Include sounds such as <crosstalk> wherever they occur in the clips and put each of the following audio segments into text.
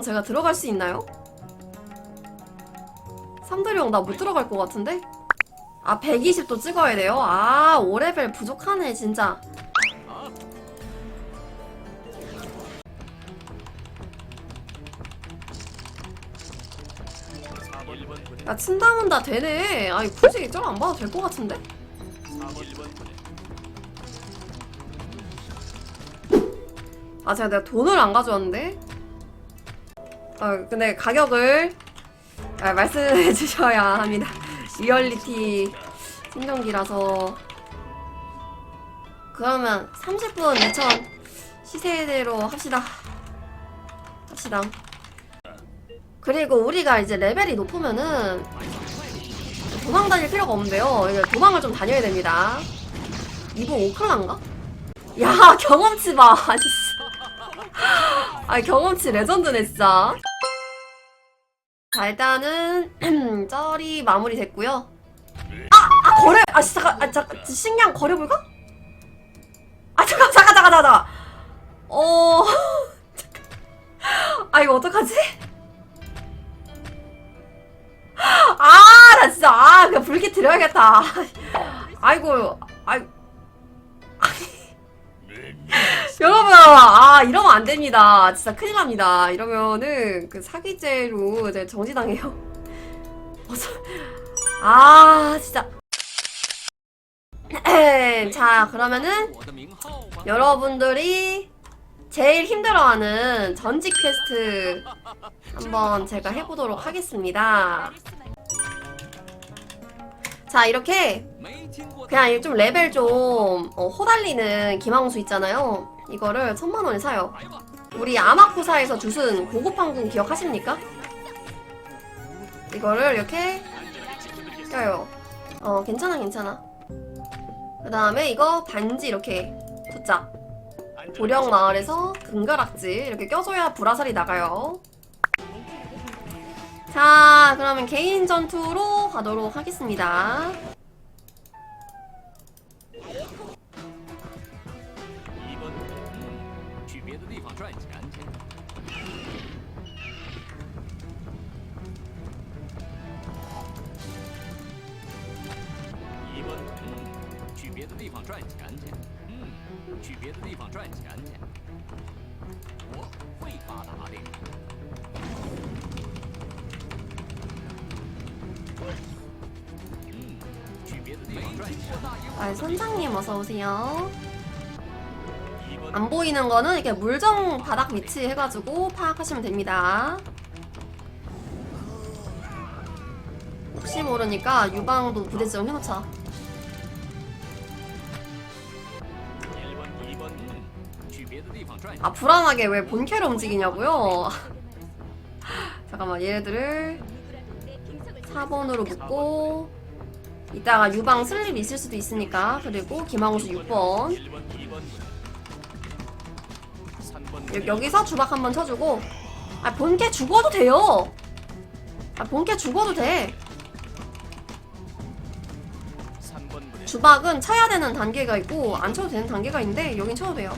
삼도령 제가 들어갈 수 있나요? 삼도령 나못 들어갈 것 같은데? 아 120도 찍어야 돼요? 아 5레벨 부족하네 진짜 야 친다문다 되네 아니 굳이 쩔안 봐도 될 것 같은데? 아 제가 내가 돈을 안 가져왔는데 아 근데 가격을 아, 말씀해 <laughs> 주셔야 합니다. 리얼리티 생존기라서. 그러면 30분 2천 시세대로 합시다. 합시다. 그리고 우리가 이제 레벨이 높으면은 도망 다닐 필요가 없는데요. 이제 도망을 좀 다녀야 됩니다. 이분 오클란가? 야 <laughs> 경험치 봐. <laughs> 아 경험치 레전드네 진짜 자 일단은 <clears throat> 쩔이 마무리 됐고요 아! 아 거래! 아 씨, 잠깐 아 잠깐 식량 거래 불가? 아 잠깐 잠깐 잠깐 잠깐 어... <laughs> 아 이거 어떡하지? 아 나 진짜 아 그냥 불기 드려야겠다 아이고 아이 여러분 아 이러면 안 됩니다. 진짜 큰일 납니다. 이러면은 그 사기죄로 이제 정지당해요. <laughs> 아 진짜. <clears throat> 자 그러면은 여러분들이 제일 힘들어하는 전직 퀘스트 한번 제가 해보도록 하겠습니다 자 이렇게 그냥 좀 레벨 좀 어, 호달리는 김항수 있잖아요. 이거를 천만 원에 사요. 우리 아마코사에서 주순 고급 항공 기억하십니까? 이거를 이렇게 껴요. 어 괜찮아 괜찮아. 그 다음에 이거 반지 이렇게 두짝. 보령 마을에서 금가락지 이렇게 껴줘야 불화살이 나가요. 자 그러면 개인 전투로 가도록 하겠습니다. 아, 선장님 어서 오세요. 안 보이는 거는 이렇게 물정 바닥 위치 해가지고 파악하시면 됩니다. 혹시 모르니까 유방도 부대 지정 해놓자. 아 불안하게 왜 본캐로 움직이냐고요? <laughs> 잠깐만 얘네들을 4번으로 묶고 이따가 유방 슬립 있을 수도 있으니까. 그리고 김항수 6번 1번, 2번, 3번, 여- 여기서 주박 한번 쳐주고. 아 본캐 죽어도 돼요. 아 본캐 죽어도 돼. 3번 부대, 주박은 쳐야 되는 단계가 있고 안 쳐도 되는 단계가 있는데 여긴 쳐도 돼요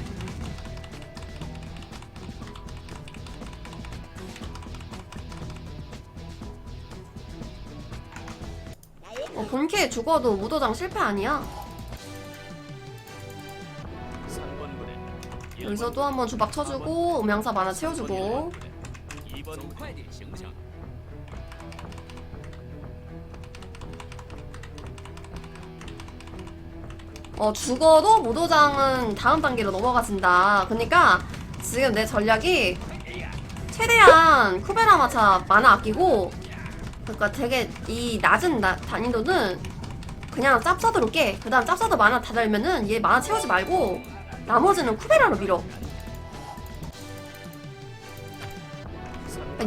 본캐 죽어도 무도장 실패 아니야? 여기서 또 한번 주박 쳐주고 음향사 만화 채워주고. 어 죽어도 무도장은 다음 단계로 넘어가진다. 그니까 지금 내 전략이 최대한 쿠베라마차 만화 아끼고 그러니까 되게 이 낮은 나- 난이도는 그냥 짭사드로 깨. 그 다음 짭사드 만화 다 달면은 얘 만화 채우지 말고 나머지는 쿠베라로 밀어.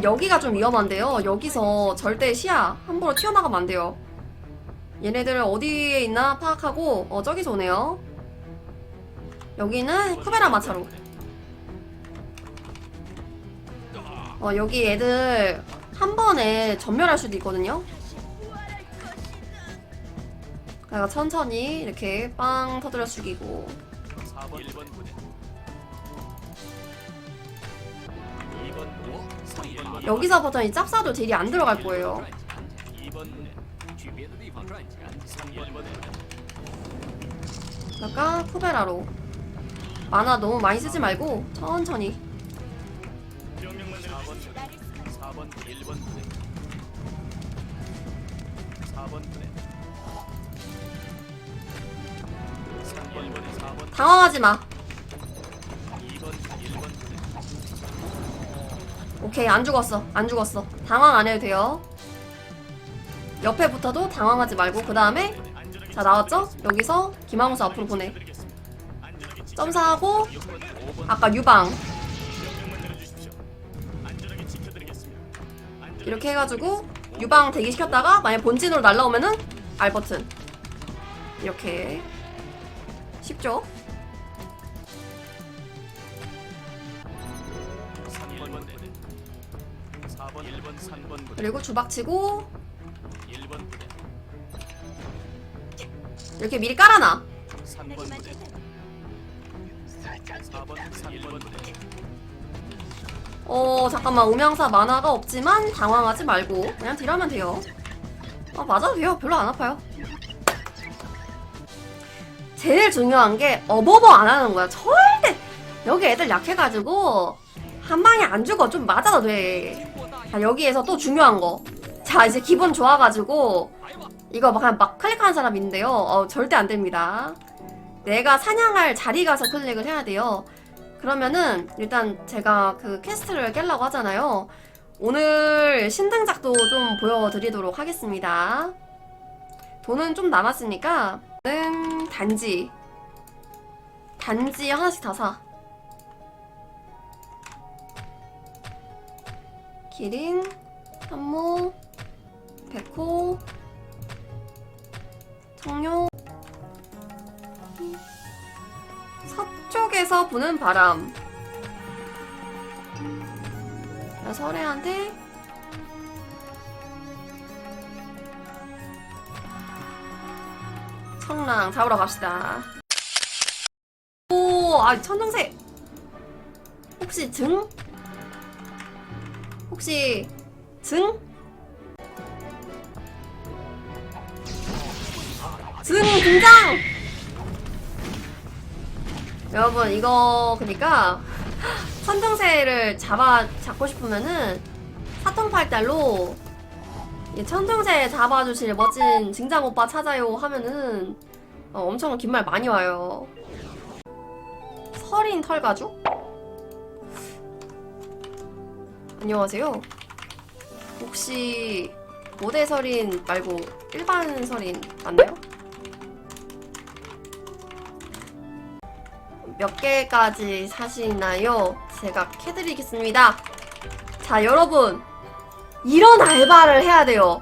여기가 좀 위험한데요. 여기서 절대 시야 함부로 튀어나가면 안 돼요. 얘네들 어디에 있나 파악하고 어 저기서 오네요. 여기는 쿠베라 마차로. 어 여기 애들 한 번에 전멸할 수도 있거든요. 그러니까 천천히 이렇게 빵 터뜨려 죽이고 여기서 버전 이 짭사도 딜이 안 들어갈 거예요. 아까 쿠베라로 만화 너무 많이 쓰지 말고 천천히 1번 부대 4번 부대 3번 부대 4번 당황하지 마. 2번 1번 부대 오케이 안 죽었어. 안 죽었어. 당황 안 해도 돼요. 옆에 붙어도 당황하지 말고 그 다음에 자 나왔죠? 여기서 김항수 앞으로 보내. 점사하고 아까 유방 이렇게 해가지고 유방 대기시켰다가 만약 본진으로 날라오면은 R 버튼. 이렇게. 쉽죠? 3번 부대 4번 1번 3번 부대 그리고 주박치고 1번 부대 이렇게 미리 깔아놔. 3번 부대 4번 1번 부대 어 잠깐만. 우명사 만화가 없지만 당황하지 말고 그냥 딜하면 돼요. 아 맞아도 돼요. 별로 안 아파요. 제일 중요한 게 어버버 안 하는 거야. 절대. 여기 애들 약해가지고 한 방에 안 죽어. 좀 맞아도 돼. 자, 여기에서 또 중요한 거자 이제 기분 좋아가지고 이거 막 그냥 막 클릭하는 사람 있는데요. 어, 절대 안 됩니다. 내가 사냥할 자리 가서 클릭을 해야 돼요 그러면은 일단 제가 그 퀘스트를 깨려고 하잖아요. 오늘 신등작도 좀 보여드리도록 하겠습니다. 돈은 좀 남았으니까 는 단지 단지 하나씩 다 사. 기린, 한모, 백호, 청룡 서쪽에서 부는 바람. 자, 설애한테 청랑 잡으러 갑시다. 오, 아 천정새. 혹시 증? 혹시 증? 증 등장! 여러분 이거 그니까 천정새를 잡아 잡고 싶으면은 사통팔달로 이 천정새 잡아주실 멋진 징장 오빠 찾아요 하면은 어, 엄청 긴 말 많이 와요. 설인 털가죽? 안녕하세요. 혹시 모대 설인 말고 일반 설인 맞나요? 몇 개까지 사시나요? 제가 캐드리겠습니다. 자, 여러분. 이런 알바를 해야 돼요.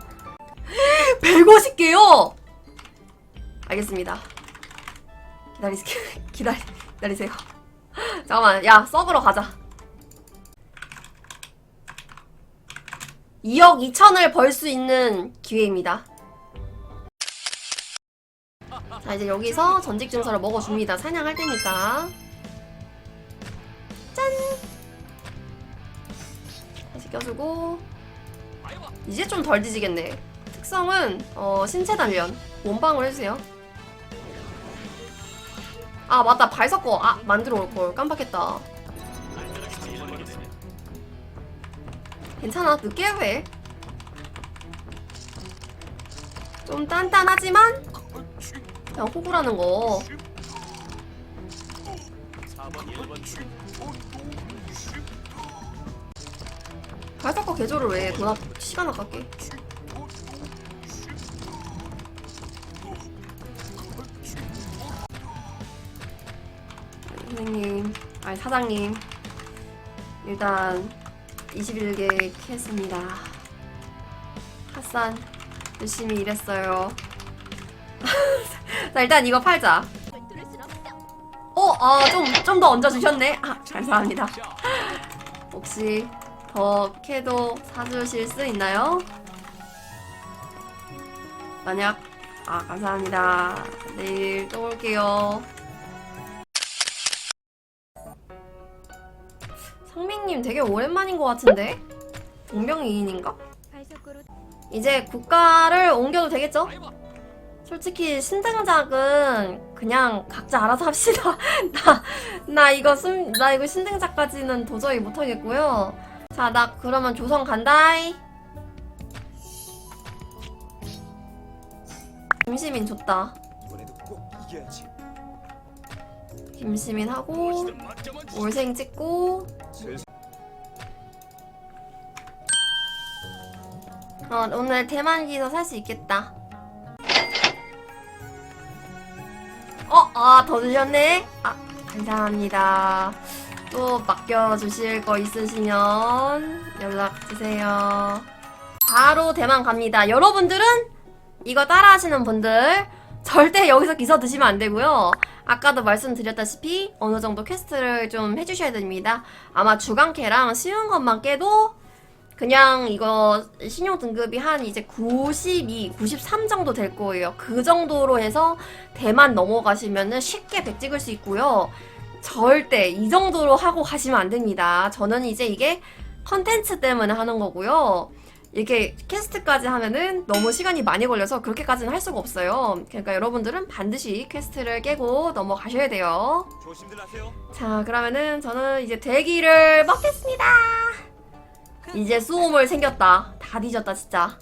<gasps> 150개요! 알겠습니다. 기다리세요. <laughs> 기다리, 기다리세요. <laughs> 잠깐만, 야, 썩으러 가자. 2억 2천을 벌 수 있는 기회입니다. 자 이제 여기서 전직 증서를 먹어줍니다. 사냥할 때니까. 짠. 다시 껴주고 이제 좀 덜 뒤지겠네. 특성은 어, 신체 단련 몸방울 해주세요. 아 맞다 발 섞어 아 만들어 올 걸 깜빡했다. 괜찮아 늦게 해. 좀 단단하지만 그냥 호구라는 거. 4번 1번 부대 발사과 개조를 왜 돈 아, 시간 아깝게? 선생님, 아니 사장님, 일단 21개 했습니다. 핫산 열심히 일했어요. <laughs> 자 일단 이거 팔자. 어, 아, 좀, 좀 더 얹어주셨네. 아, 감사합니다. <laughs> 혹시 더 캐도 사주실 수 있나요? 만약, 아, 감사합니다. 내일 또 올게요. 상민님 되게 오랜만인 것 같은데? 동명이인인가? 이제 국가를 옮겨도 되겠죠? 솔직히 신등작은 그냥 각자 알아서 합시다. <laughs> 나, 나 이거 숨, 나 이거 신등작까지는 도저히 못하겠고요. 자, 나 그러면 조선 간다이. 김시민 좋다. 이번에도 꼭 이겨야지. 김시민 하고, 올생 찍고, 어, 오늘 대만 기서 살수 있겠다. 아, 더 주셨네? 아, 감사합니다. 또 맡겨주실 거 있으시면 연락주세요. 바로 대만 갑니다. 여러분들은 이거 따라 하시는 분들 절대 여기서 기서 드시면 안 되고요. 아까도 말씀드렸다시피 어느 정도 퀘스트를 좀 해주셔야 됩니다. 아마 주간캐랑 쉬운 것만 깨도 그냥 이거 신용 등급이 한 이제 92, 93 정도 될 거예요. 그 정도로 해서 대만 넘어가시면은 쉽게 백 찍을 수 있고요. 절대 이 정도로 하고 가시면 안 됩니다. 저는 이제 이게 컨텐츠 때문에 하는 거고요. 이렇게 퀘스트까지 하면은 너무 시간이 많이 걸려서 그렇게까지는 할 수가 없어요. 그러니까 여러분들은 반드시 퀘스트를 깨고 넘어가셔야 돼요. 조심들 하세요. 자, 그러면은 저는 이제 대기를 먹겠습니다. 이제 수호물 생겼다. 다 뒤졌다, 진짜.